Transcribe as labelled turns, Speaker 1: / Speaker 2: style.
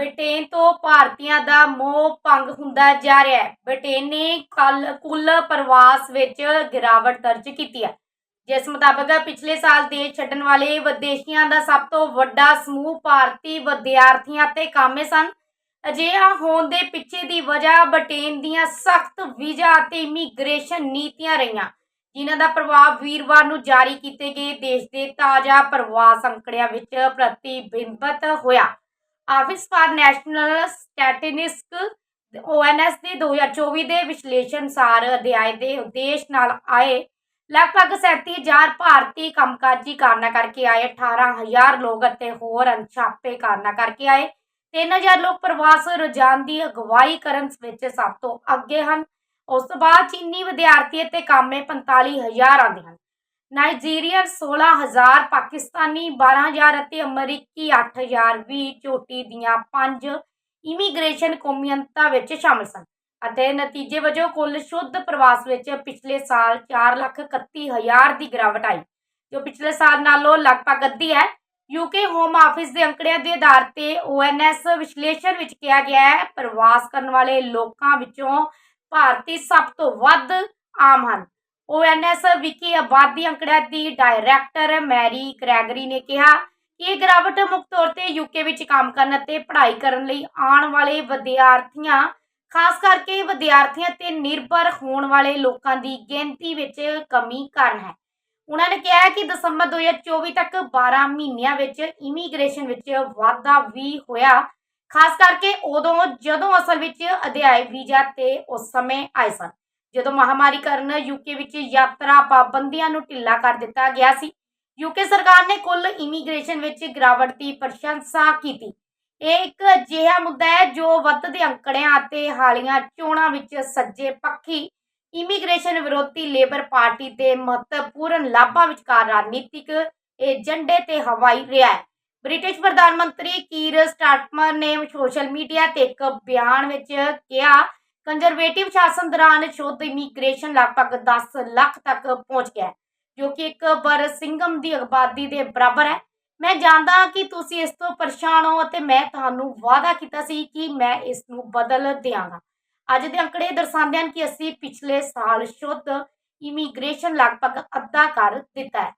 Speaker 1: Britain ਤੋਂ ਭਾਰਤੀਆਂ ਦਾ ਮੋਹ ਭੰਗ ਹੁੰਦਾ ਜਾ ਰਿਹਾ ਹੈ। ਬ੍ਰਿਟੇਨ ਨੇ ਕੱਲ ਕੁੱਲ ਪ੍ਰਵਾਸ ਵਿੱਚ ਗਿਰਾਵਟ ਦਰਜ ਕੀਤੀ ਹੈ। ਜਿਸ ਮੁਤਾਬਕ ਪਿਛਲੇ ਸਾਲ ਦੇਸ਼ ਛੱਡਣ ਵਾਲੇ ਵਿਦੇਸ਼ੀਆਂ ਦਾ ਸਭ ਤੋਂ ਵੱਡਾ ਸਮੂਹ ਭਾਰਤੀ ਵਿਦਿਆਰਥੀਆਂ ਤੇ ਕਾਮੇ ਸਨ। ਅਜਿਹਾ ਹੋਣ ਦੇ ਪਿੱਛੇ ਦੀ ਵਜ੍ਹਾ ਬ੍ਰਿਟੇਨ ਦੀਆਂ ਸਖਤ ਵੀਜ਼ਾ ਅਤੇ ਇਮੀਗ੍ਰੇਸ਼ਨ ਨੀਤੀਆਂ ਰਹੀਆਂ, ਜਿਨ੍ਹਾਂ ਦਾ ਪ੍ਰਭਾਵ ਵੀਰਵਾਰ ਨੂੰ ਜਾਰੀ ਕੀਤੇ ਗਏ ਦੇਸ਼ ਦੇ ਤਾਜ਼ਾ ਪ੍ਰਵਾਸ ਅੰਕੜਿਆਂ ਵਿੱਚ ਪ੍ਰਤੀਬਿੰਬਤ ਹੋਇਆ। Office for national statistics ONS ਦੇ 2024 ਦੇ ਵਿਸ਼ਲੇਸ਼ਣ ਸਾਰ ਅਧਿਆਇ ਦੇ ਉਦੇਸ਼ ਨਾਲ ਆਏ। ਲਗਭਗ 37000 ਭਾਰਤੀ ਕੰਮਕਾਜੀ ਕਾਰਨਾਂ ਕਰਕੇ ਆਏ 18000 ਲੋਕ ਅਤੇ ਹੋਰ ਅਣਛਾਪੇ ਕਾਰਨਾਂ ਕਰਕੇ ਆਏ। 3000 ਲੋਕ ਪ੍ਰਵਾਸ ਰੁਝਾਨ ਦੀ ਅਗਵਾਈ ਕਰਨ ਵਿੱਚ ਸਭ ਤੋਂ ਅੱਗੇ ਹਨ। ਉਸ ਤੋਂ ਬਾਅਦ ਚੀਨੀ ਵਿਦਿਆਰਥੀ ਅਤੇ ਕਾਮੇ 45000 ਆਉਂਦੇ ਹਨ। ਨਾਈਜੀਰੀਅਨ 16000 ਪਾਕਿਸਤਾਨੀ 12000 ਅਤੇ ਅਮਰੀਕੀ 8000 ਵੀ ਚੋਟੀ ਦੀਆਂ ਪੰਜ ਇਮੀਗ੍ਰੇਸ਼ਨ ਕੌਮੀਅਤਾਂ ਵਿੱਚ ਸ਼ਾਮਲ ਸਨ ਅਤੇ ਨਤੀਜੇ ਵਜੋਂ ਕੁੱਲ ਸ਼ੁੱਧ ਪ੍ਰਵਾਸ ਵਿੱਚ ਪਿਛਲੇ ਸਾਲ 431000 ਦੀ ਗਿਰਾਵਟ ਆਈ, ਜੋ ਪਿਛਲੇ ਸਾਲ ਨਾਲੋਂ ਲਗਭਗ ਅੱਧੀ ਹੈ। ਯੂਕੇ ਹੋਮ ਆਫਿਸ ਦੇ ਅੰਕੜਿਆਂ ਦੇ ਆਧਾਰ ਤੇ ONS ਵਿਸ਼ਲੇਸ਼ਣ ਵਿੱਚ ਕਿਹਾ ਗਿਆ ਹੈ, ਪ੍ਰਵਾਸ ਕਰਨ ਵਾਲੇ ਲੋਕਾਂ ਵਿੱਚੋਂ ਭਾਰਤੀ ਸਭ ਤੋਂ ਵੱਧ ਆਮ ਹਨ। ONS ਵਿਕੀ ਆਬਾਦੀ ਅੰਕੜਿਆਂ ਦੀ ਡਾਇਰੈਕਟਰ ਮੈਰੀ ਕ੍ਰੈਗਰੀ ਨੇ ਕਿਹਾ ਕਿ ਇਹ ਗਿਰਾਵਟ ਮੁੱਖ ਤੌਰ ਤੇ ਯੂਕੇ ਵਿੱਚ ਕੰਮ ਕਰਨ ਅਤੇ ਪੜ੍ਹਾਈ ਕਰਨ ਲਈ ਆਉਣ ਵਾਲੇ ਵਿਦਿਆਰਥੀਆਂ, ਖਾਸ ਕਰਕੇ ਵਿਦਿਆਰਥੀਆਂ ਤੇ ਨਿਰਭਰ ਹੋਣ ਵਾਲੇ ਲੋਕਾਂ ਦੀ ਗਿਣਤੀ ਵਿੱਚ ਕਮੀ ਕਾਰਨ ਹੈ। ਉਹਨਾਂ ਨੇ ਕਿਹਾ ਕਿ ਦਸੰਬਰ 2024 ਤੱਕ 12 ਮਹੀਨਿਆਂ ਵਿੱਚ ਇਮੀਗ੍ਰੇਸ਼ਨ ਵਿੱਚ ਵਾਧਾ ਵੀ ਹੋਇਆ। ਖਾਸ ਕਰਕੇ ਉਦੋਂ ਜਦੋਂ ਅਸਲ ਵਿੱਚ ਅਧਿਆਇ ਵੀਜ਼ਾ ਤੇ ਉਸ ਸਮੇਂ ਆਏ ਸਨ। ਜਦੋਂ ਮਹਾਮਾਰੀ ਕਾਰਨ ਯੂਕੇ ਵਿੱਚ ਯਾਤਰਾ ਪਾਬੰਦੀਆਂ ਨੂੰ ਢਿੱਲਾ ਕਰ ਦਿੱਤਾ ਗਿਆ ਸੀ ਯੂਕੇ ਸਰਕਾਰ ਨੇ ਕੁੱਲ ਇਮੀਗ੍ਰੇਸ਼ਨ ਵਿੱਚ ਗਿਰਾਵਟ ਦੀ ਪ੍ਰਸ਼ੰਸਾ ਕੀਤੀ। ਇਹ ਇੱਕ ਅਜਿਹਾ ਮੁੱਦਾ ਹੈ ਜੋ ਵੱਧਦੇ ਅੰਕੜਿਆਂ ਅਤੇ ਹਾਲੀਆਂ ਚੋਣਾਂ ਵਿੱਚ ਸੱਜੇ ਪੱਖੀ ਇਮੀਗ੍ਰੇਸ਼ਨ ਵਿਰੋਧੀ ਲੇਬਰ ਪਾਰਟੀ ਦੇ ਮਹੱਤਵਪੂਰਨ ਲਾਭਾਂ ਵਿਚਕਾਰ ਰਾਜਨੀਤਿਕ ਏਜੰਡੇ ਤੇ ਹਵਾਈ ਰਿਹਾ ਹੈ। ਬ੍ਰਿਟਿਸ਼ ਪ੍ਰਧਾਨ ਮੰਤਰੀ ਕੀਰ ਸਟਾਰਟਮਰ ਨੇ ਸੋਸ਼ਲ ਮੀਡੀਆ ਤੇ ਇੱਕ ਬਿਆਨ ਵਿੱਚ ਕਿਹਾ ਕੰਜ਼ਰਵੇਟਿਵ ਸ਼ਾਸਨ ਦੌਰਾਨ ਸ਼ੁੱਧ ਇਮੀਗ੍ਰੇਸ਼ਨ ਲਗਭਗ 10 ਲੱਖ ਤੱਕ ਪਹੁੰਚ ਗਿਆ ਜੋ ਕਿ ਇੱਕ ਬਰਸਿੰਗਮ ਦੀ ਆਬਾਦੀ ਦੇ ਬਰਾਬਰ ਹੈ। ਮੈਂ ਜਾਣਦਾ ਹਾਂ ਕਿ ਤੁਸੀਂ ਇਸ ਤੋਂ ਪਰੇਸ਼ਾਨ ਹੋ ਅਤੇ ਮੈਂ ਤੁਹਾਨੂੰ ਵਾਅਦਾ ਕੀਤਾ ਸੀ ਕਿ ਮੈਂ ਇਸ ਨੂੰ ਬਦਲ ਦਿਆਂਗਾ। ਅੱਜ ਦੇ ਅੰਕੜੇ ਦਰਸਾਉਂਦੇ ਹਨ ਕਿ ਅਸੀਂ ਪਿਛਲੇ ਸਾਲ ਸ਼ੁੱਧ ਇਮੀਗ੍ਰੇਸ਼ਨ ਲਗਭਗ ਅੱਧਾ ਕਰ ਦਿੱਤਾ ਹੈ।